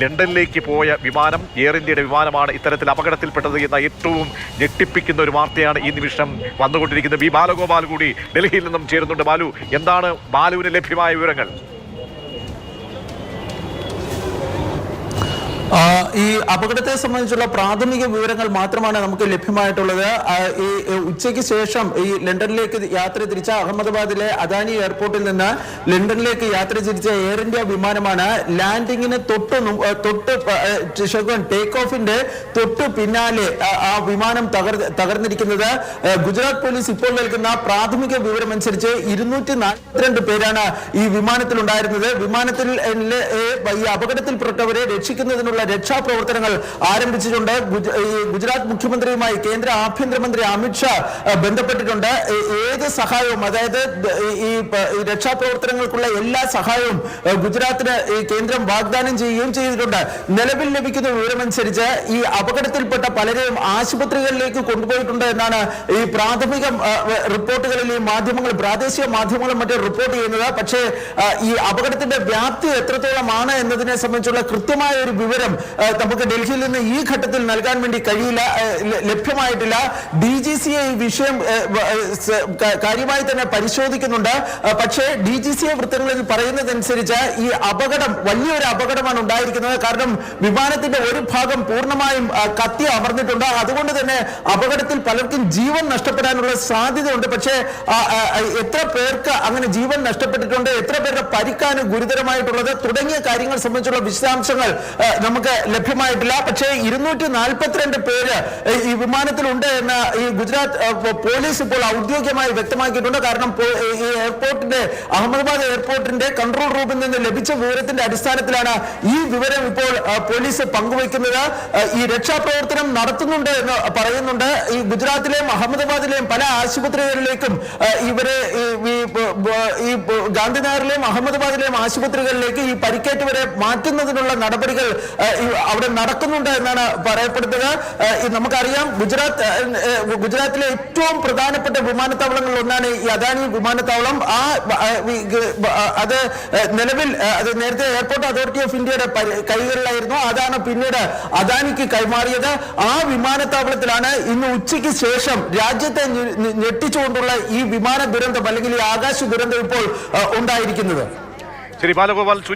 ലണ്ടനിലേക്ക് പോയ വിമാനം എയർ ഇന്ത്യയുടെ വിമാനമാണ് ഇത്തരത്തിൽ അപകടത്തിൽപ്പെട്ടത് എന്ന ഏറ്റവും ഞെട്ടിപ്പിക്കുന്ന ഒരു വാർത്തയാണ് ഈ നിമിഷം വന്നുകൊണ്ടിരിക്കുന്നത്. ബി ബാലഗോപാൽ കൂടി ഡൽഹിയിൽ നിന്നും ചേരുന്നുണ്ട്. ബാലു എന്താണ് ബാലുവിന് ലഭ്യമായ വിവരങ്ങൾ? ഈ അപകടത്തെ സംബന്ധിച്ചുള്ള പ്രാഥമിക വിവരങ്ങൾ മാത്രമാണ് നമുക്ക് ലഭ്യമായിട്ടുള്ളത്. ഈ ഉച്ചയ്ക്ക് ശേഷം ഈ ലണ്ടനിലേക്ക് യാത്ര തിരിച്ച അഹമ്മദാബാദിലെ അദാനി എയർപോർട്ടിൽ നിന്ന് ലണ്ടനിലേക്ക് യാത്ര തിരിച്ച എയർ ഇന്ത്യ വിമാനമാണ് ലാൻഡിങ്ങിന് തൊട്ട് തൊട്ട് ടേക്ക് ഓഫിന്റെ തൊട്ട് പിന്നാലെ ആ, വിമാനം തകർ തകർന്നിരിക്കുന്നത്. ഗുജറാത്ത് പോലീസ് ഇപ്പോൾ നൽകുന്ന പ്രാഥമിക വിവരമനുസരിച്ച് ഇരുന്നൂറ്റി നാൽപ്പത്തിരണ്ട് പേരാണ് ഈ വിമാനത്തിൽ ഉണ്ടായിരുന്നത് വിമാനത്തിൽ ഈ അപകടത്തിൽപ്പെട്ടവരെ രക്ഷിക്കുന്നതിനുള്ള രക്ഷാപ്രവർത്തനങ്ങൾ ആരംഭിച്ചിട്ടുണ്ട്. ഗുജറാത്ത് മുഖ്യമന്ത്രിയുമായി കേന്ദ്ര ആഭ്യന്തരമന്ത്രി അമിത്ഷാ ബന്ധപ്പെട്ടിട്ടുണ്ട്. ഏത് സഹായവും അതായത് ഈ- രക്ഷാപ്രവർത്തനങ്ങൾക്കുള്ള എല്ലാ സഹായവും ഗുജറാത്തിന് കേന്ദ്രം വാഗ്ദാനം ചെയ്യുകയും ചെയ്തിട്ടുണ്ട്. നിലവിൽ ലഭിക്കുന്ന വിവരമനുസരിച്ച് ഈ അപകടത്തിൽപ്പെട്ട പലരെയും ആശുപത്രികളിലേക്ക് കൊണ്ടുപോയിട്ടുണ്ട് എന്നാണ് ഈ പ്രാഥമിക റിപ്പോർട്ടുകളിൽ ഈ മാധ്യമങ്ങൾ പ്രാദേശിക മാധ്യമങ്ങളും മറ്റും റിപ്പോർട്ട് ചെയ്യുന്നത്. പക്ഷേ ഈ അപകടത്തിന്റെ വ്യാപ്തി എത്രത്തോളമാണ് എന്നതിനെ സംബന്ധിച്ചുള്ള കൃത്യമായ ഒരു വിവരം നമുക്ക് ഡൽഹിയിൽ നിന്ന് ഈ ഘട്ടത്തിൽ നൽകാൻ വേണ്ടി കഴിയില്ല ലഭ്യമായിട്ടില്ല. ഡി ജി സി ഈ വിഷയം കാര്യമായി തന്നെ പരിശോധിക്കുന്നുണ്ട്. പക്ഷേ ഡി ജി സി വൃത്തങ്ങളിൽ പറയുന്നതനുസരിച്ച് ഈ അപകടം വലിയൊരു അപകടമാണ് ഉണ്ടായിരിക്കുന്നത്. കാരണം വിമാനത്തിന്റെ ഒരു ഭാഗം പൂർണമായും കത്തി അമർന്നിട്ടുണ്ട്. അതുകൊണ്ട് തന്നെ അപകടത്തിൽ പലർക്കും ജീവൻ നഷ്ടപ്പെടാനുള്ള സാധ്യതയുണ്ട്. പക്ഷേ എത്ര പേർക്ക് അങ്ങനെ ജീവൻ നഷ്ടപ്പെട്ടിട്ടുണ്ട് എത്ര പേരുടെ പരിക്കാണ് ഗുരുതരമായിട്ടുള്ളത് തുടങ്ങിയ കാര്യങ്ങൾ സംബന്ധിച്ചുള്ള വിശദാംശങ്ങൾ നമുക്ക് ലഭ്യമായിട്ടില്ല. പക്ഷേ ഇരുന്നൂറ്റി നാൽപ്പത്തിരണ്ട് പേര് ഈ വിമാനത്തിലുണ്ട് എന്ന് ഈ ഗുജറാത്ത് പോലീസ് ഇപ്പോൾ ഔദ്യോഗികമായി വ്യക്തമാക്കിയിട്ടുണ്ട്. കാരണം ഈ എയർപോർട്ടിന്റെ അഹമ്മദാബാദ് എയർപോർട്ടിന്റെ കൺട്രോൾ റൂമിൽ നിന്ന് ലഭിച്ച വിവരത്തിന്റെ അടിസ്ഥാനത്തിലാണ് ഈ വിവരം ഇപ്പോൾ പോലീസ് പങ്കുവയ്ക്കുന്നത്. ഈ രക്ഷാപ്രവർത്തനം നടത്തുന്നുണ്ട് എന്ന് പറയുന്നുണ്ട്. ഈ ഗുജറാത്തിലെയും അഹമ്മദാബാദിലെയും പല ആശുപത്രികളിലേക്കും ഇവരെ ഈ ഗാന്ധിനഗറിലെയും അഹമ്മദാബാദിലെയും ആശുപത്രികളിലേക്ക് ഈ പരിക്കേറ്റവരെ മാറ്റുന്നതിനുള്ള നടപടികൾ അവിടെ നടക്കുന്നുണ്ട് എന്നാണ് പറയപ്പെടുന്നത്. നമുക്കറിയാം ഗുജറാത്ത് ഗുജറാത്തിലെ ഏറ്റവും പ്രധാനപ്പെട്ട വിമാനത്താവളങ്ങളിൽ ഒന്നാണ് ഈ അദാനി വിമാനത്താവളം. ആ അത് നിലവിൽ അത് നേരത്തെ എയർപോർട്ട് അതോറിറ്റി ഓഫ് ഇന്ത്യയുടെ കൈകളിലായിരുന്നു. അതാണ് പിന്നീട് അദാനിക്ക് കൈമാറിയത്. ആ വിമാനത്താവളത്തിലാണ് ഇന്ന് ഉച്ചയ്ക്ക് ശേഷം രാജ്യത്തെ ഞെട്ടിച്ചുകൊണ്ടുള്ള ഈ വിമാന ദുരന്തം അല്ലെങ്കിൽ ഈ ആകാശ ദുരന്തം ഇപ്പോൾ ഉണ്ടായിരിക്കുന്നത്. ശരി ബാലഗോപാൽ